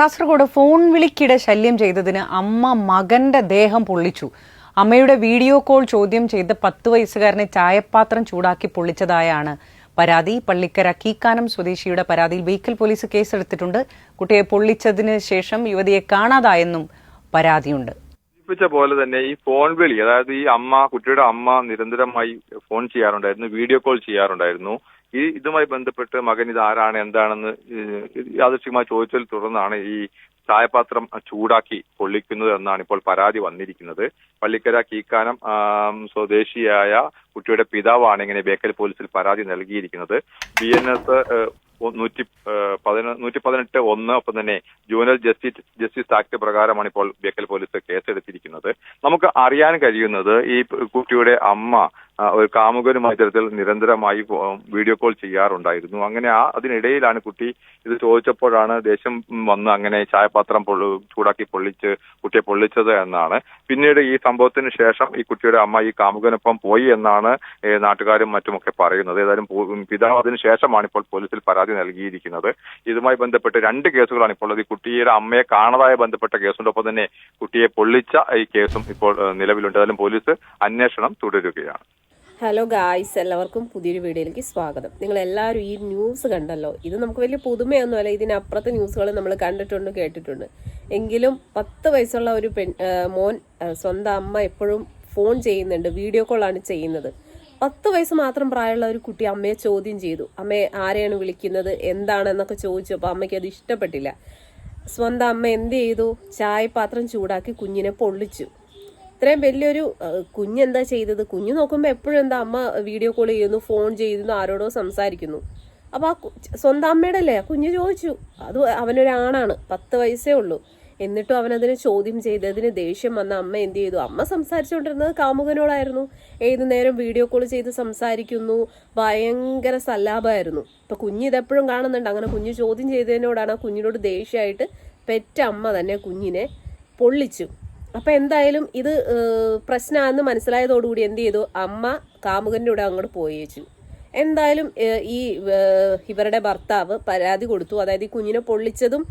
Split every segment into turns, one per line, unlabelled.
Kasaragod phone വിളിക്കിടെ ശല്യം ചെയ്തതിന് അമ്മ മകന്റെ ദേഹം പൊള്ളിച്ചു. അമ്മയുടെ വീഡിയോ കോൾ ചോദ്യം ചെയ്ത് പത്ത് വയസ്സുകാരനെ ചായപാത്രം ചൂടാക്കി പൊള്ളിച്ചതായാണ് പരാതി. പള്ളിക്കര കീക്കാനം സ്വദേശിയുടെ പരാതിയിൽ വെഹിക്കിൾ പോലീസ് കേസെടുത്തിട്ടുണ്ട്. കുട്ടിയെ പൊള്ളിച്ചതിന് ശേഷം യുവതിയെ കാണാതായെന്നും പരാതിയുണ്ട്.
സൂചിപ്പിച്ച പോലെ തന്നെ ഈ ഫോൺ വിളി അതായത് ഈ അമ്മ കുട്ടിയുടെ അമ്മ നിരന്തരമായി ഫോൺ ചെയ്യാറുണ്ടായിരുന്നു വീഡിയോ കോൾ ചെയ്യാറുണ്ടായിരുന്നു. ഈ ഇതുമായി ബന്ധപ്പെട്ട് മകൻ ഇത് ആരാണ് എന്താണെന്ന് യാദൃശ്യമായി ചോദിച്ചതിൽ തുടർന്നാണ് ഈ ചായപാത്രം ചൂടാക്കി പൊള്ളിക്കുന്നത് എന്നാണ് ഇപ്പോൾ പരാതി വന്നിരിക്കുന്നത്. പള്ളിക്കര കീക്കാനം സ്വദേശിയായ കുട്ടിയുടെ പിതാവാണ് ഇങ്ങനെ ബേക്കൽ പോലീസിൽ പരാതി നൽകിയിരിക്കുന്നത്. ബി എൻ എസ് നൂറ്റി നൂറ്റി പതിനെട്ട് ഒന്ന് ഒപ്പം തന്നെ ജൂനൽ ജസ്റ്റിസ് ജസ്റ്റിസ് ആക്ട് പ്രകാരമാണ് ഇപ്പോൾ ബേക്കൽ പോലീസ് കേസെടുത്തിരിക്കുന്നത്. നമുക്ക് അറിയാൻ കഴിയുന്നത് ഈ കുട്ടിയുടെ അമ്മ ഒരു കാമുകനുമായി ഇത്തരത്തിൽ നിരന്തരമായി വീഡിയോ കോൾ ചെയ്യാറുണ്ടായിരുന്നു. അങ്ങനെ ആ അതിനിടയിലാണ് കുട്ടി ഇത് ചോദിച്ചപ്പോഴാണ് ദേഷ്യം വന്ന് അങ്ങനെ ചായപാത്രം പൊള്ളു ചൂടാക്കി പൊള്ളിച്ച് കുട്ടിയെ പൊള്ളിച്ചത് എന്നാണ്. പിന്നീട് ഈ സംഭവത്തിന് ശേഷം ഈ കുട്ടിയുടെ അമ്മ ഈ കാമുകനൊപ്പം പോയി എന്നാണ് നാട്ടുകാരും മറ്റുമൊക്കെ പറയുന്നത്. ഏതായാലും പിതാവ് അതിന് ശേഷമാണ് ഇപ്പോൾ പോലീസിൽ പരാതി നൽകിയിരിക്കുന്നത്. ഇതുമായി ബന്ധപ്പെട്ട് രണ്ട് കേസുകളാണ് ഇപ്പോൾ ഈ കുട്ടിയുടെ അമ്മയെ കാണാതായ ബന്ധപ്പെട്ട കേസുണ്ട്. ഒപ്പം തന്നെ കുട്ടിയെ പൊള്ളിച്ച ഈ കേസും ഇപ്പോൾ നിലവിലുണ്ട്. ഏതായാലും പോലീസ് അന്വേഷണം തുടരുകയാണ്.
ഹലോ ഗായ്സ് എല്ലാവർക്കും പുതിയൊരു വീഡിയോയിലേക്ക് സ്വാഗതം. നിങ്ങൾ എല്ലാവരും ഈ ന്യൂസ് കണ്ടല്ലോ? ഇത് നമുക്ക് വലിയ പുതുമയൊന്നുമല്ല. ഇതിനപ്പുറത്തെ ന്യൂസുകൾ നമ്മൾ കണ്ടിട്ടുണ്ട് കേട്ടിട്ടുണ്ട്. എങ്കിലും പത്ത് വയസ്സുള്ള ഒരു പെൺ മോൻ സ്വന്തം അമ്മ എപ്പോഴും ഫോൺ ചെയ്യുന്നുണ്ട് വീഡിയോ കോളാണ് ചെയ്യുന്നത്. പത്ത് വയസ്സ് മാത്രം പ്രായമുള്ള ഒരു കുട്ടി അമ്മയെ ചോദ്യം ചെയ്തു. അമ്മയെ ആരെയാണ് വിളിക്കുന്നത്? എന്താണെന്നൊക്കെ ചോദിച്ചു. അപ്പോൾ അമ്മയ്ക്ക് അത് ഇഷ്ടപ്പെട്ടില്ല. സ്വന്തം അമ്മ എന്ത് ചെയ്തു? ചായപാത്രം ചൂടാക്കി കുഞ്ഞിനെ പൊള്ളിച്ചു. ഇത്രയും വലിയൊരു കുഞ്ഞെന്താ ചെയ്തത്? കുഞ്ഞു നോക്കുമ്പോൾ എപ്പോഴും എന്താ അമ്മ വീഡിയോ കോൾ ചെയ്യുന്നു ഫോൺ ചെയ്യുന്നു ആരോടോ സംസാരിക്കുന്നു. അപ്പോൾ ആ സ്വന്തം അമ്മയുടെ അല്ലേ കുഞ്ഞ് ചോദിച്ചു. അത് അവനൊരാണാണ് പത്ത് വയസ്സേ ഉള്ളൂ. എന്നിട്ടും അവനതിനെ ചോദ്യം ചെയ്തതിന് ദേഷ്യം വന്ന അമ്മ എന്ത് ചെയ്തു? അമ്മ സംസാരിച്ചുകൊണ്ടിരുന്നത് കാമുകനോടായിരുന്നു. ഏതു നേരം വീഡിയോ കോൾ ചെയ്ത് സംസാരിക്കുന്നു ഭയങ്കര സല്ലാപമായിരുന്നു ഇപ്പം കുഞ്ഞ് ഇതെപ്പോഴും കാണുന്നുണ്ട്. അങ്ങനെ കുഞ്ഞ് ചോദ്യം ചെയ്തതിനോടാണ് ആ കുഞ്ഞിനോട് ദേഷ്യമായിട്ട് പെറ്റ അമ്മ തന്നെ കുഞ്ഞിനെ പൊള്ളിച്ചു. അപ്പൊ എന്തായാലും ഇത് പ്രശ്നമാണെന്ന് മനസ്സിലായതോടുകൂടി എന്ത് ചെയ്തു? അമ്മ കാമുകന്റെ കൂടെ അങ്ങോട്ട് പോയി പോയേച്ചു എന്തായാലും ഈ ഇവരുടെ ഭർത്താവ് പരാതി കൊടുത്തു. അതായത് ഈ കുഞ്ഞിനെ പൊള്ളിച്ചതും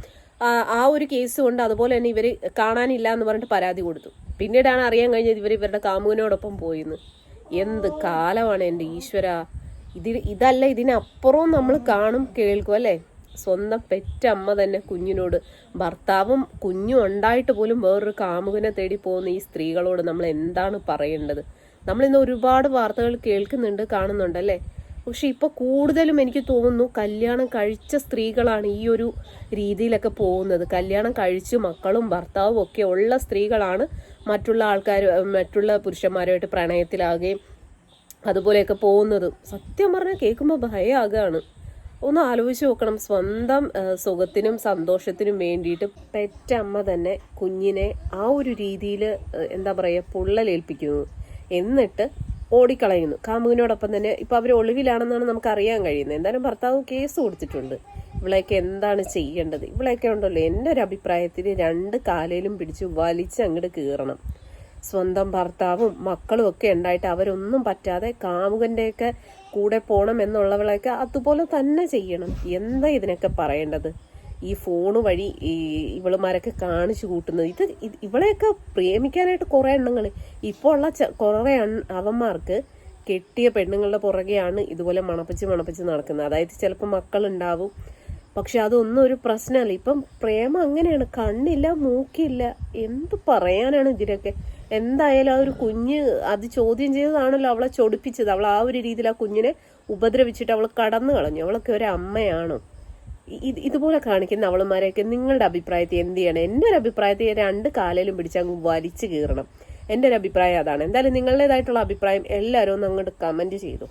ആ ഒരു കേസ് കൊണ്ട് അതുപോലെ തന്നെ ഇവർ കാണാനില്ല എന്ന് പറഞ്ഞിട്ട് പരാതി കൊടുത്തു. പിന്നീടാണ് അറിയാൻ കഴിഞ്ഞത് ഇവർ ഇവരുടെ കാമുകനോടൊപ്പം പോയിന്ന്. എന്ത് കാലമാണ് എന്റെ ഈശ്വര. ഇതിൽ ഇതല്ല ഇതിനപ്പുറവും നമ്മൾ കാണും കേൾക്കും അല്ലേ? സ്വന്തം പെറ്റമ്മ തന്നെ കുഞ്ഞിനോട് ഭർത്താവും കുഞ്ഞും ഉണ്ടായിട്ട് പോലും വേറൊരു കാമുകനെ തേടി പോകുന്ന ഈ സ്ത്രീകളോട് നമ്മൾ എന്താണ് പറയേണ്ടത്? നമ്മൾ ഇന്ന് ഒരുപാട് വാർത്തകൾ കേൾക്കുന്നുണ്ട് കാണുന്നുണ്ടല്ലേ? പക്ഷെ ഇപ്പൊ കൂടുതലും എനിക്ക് തോന്നുന്നു കല്യാണം കഴിച്ച സ്ത്രീകളാണ് ഈ ഒരു രീതിയിലൊക്കെ പോകുന്നത്. കല്യാണം കഴിച്ച് മക്കളും ഭർത്താവും ഒക്കെ ഉള്ള സ്ത്രീകളാണ് മറ്റുള്ള ആൾക്കാർ മറ്റുള്ള പുരുഷന്മാരുമായിട്ട് പ്രണയത്തിലാകുകയും അതുപോലെയൊക്കെ പോകുന്നത്. സത്യം പറഞ്ഞാൽ കേൾക്കുമ്പോൾ ഭയമാകാണ് ഒന്ന് ആലോചിച്ച് നോക്കണം. സ്വന്തം സുഖത്തിനും സന്തോഷത്തിനും വേണ്ടിയിട്ട് പെറ്റമ്മ തന്നെ കുഞ്ഞിനെ ആ ഒരു രീതിയിൽ എന്താ പറയുക പൊള്ളലേൽപ്പിക്കുന്നു. എന്നിട്ട് ഓടിക്കളയുന്നു. കാമുകിനോടൊപ്പം തന്നെ ഇപ്പം അവർ ഒളിവിലാണെന്നാണ് നമുക്ക് അറിയാൻ കഴിയുന്നത്. എന്തായാലും ഭർത്താവ് കേസ് കൊടുത്തിട്ടുണ്ട്. ഇവളെയൊക്കെ എന്താണ് ചെയ്യേണ്ടത്? ഇവളെയൊക്കെ ഉണ്ടല്ലോ. എന്റെ ഒരു അഭിപ്രായത്തിൽ രണ്ട് കാലയിലും പിടിച്ച് വലിച്ച് അങ്ങോട്ട് കീറണം. സ്വന്തം ഭർത്താവും മക്കളും ഒക്കെ ഉണ്ടായിട്ട് അവരൊന്നും പറ്റാതെ കാമുകന്റെയൊക്കെ കൂടെ പോകണം എന്നുള്ളവളൊക്കെ അതുപോലെ തന്നെ ചെയ്യണം. എന്താ ഇതിനൊക്കെ പറയേണ്ടത്? ഈ ഫോൺ വഴി ഈ ഇവളുമാരൊക്കെ കാണിച്ചു കൂട്ടുന്നത്. ഇത് ഇവളെയൊക്കെ പ്രേമിക്കാനായിട്ട് കുറേ എണ്ണങ്ങൾ. ഇപ്പോൾ ഉള്ള കുറെ അവന്മാർക്ക് കെട്ടിയ പെണ്ണുങ്ങളുടെ പുറകെയാണ് ഇതുപോലെ മണപ്പിച്ച് മണപ്പിച്ച് നടക്കുന്നത്. അതായത് ചിലപ്പോൾ മക്കളുണ്ടാവും. പക്ഷെ അതൊന്നും ഒരു പ്രശ്നമല്ല. ഇപ്പം പ്രേമം അങ്ങനെയാണ്. കണ്ണില്ല മൂക്കില്ല. എന്ത് പറയാനാണ് ഇതിനൊക്കെ? എന്തായാലും ആ ഒരു കുഞ്ഞ് അത് ചോദ്യം ചെയ്തതാണല്ലോ അവളെ ചൊടിപ്പിച്ചത്. അവൾ ആ ഒരു രീതിയിൽ ആ കുഞ്ഞിനെ ഉപദ്രവിച്ചിട്ട് അവൾ കടന്നു കളഞ്ഞു. അവളൊക്കെ ഒരു അമ്മയാണോ. ഇത് ഇതുപോലെ കാണിക്കുന്ന അവളുമാരെയൊക്കെ നിങ്ങളുടെ അഭിപ്രായത്തിൽ എന്ത് ചെയ്യണം? എന്റെ ഒരു അഭിപ്രായത്തിൽ രണ്ട് കാലയിലും പിടിച്ച് അങ്ങ് വലിച്ചു കീറണം. എന്റെ ഒരു അഭിപ്രായം അതാണ്. എന്തായാലും നിങ്ങളുടേതായിട്ടുള്ള അഭിപ്രായം എല്ലാവരും ഒന്ന് അങ്ങോട്ട് കമന്റ് ചെയ്തു.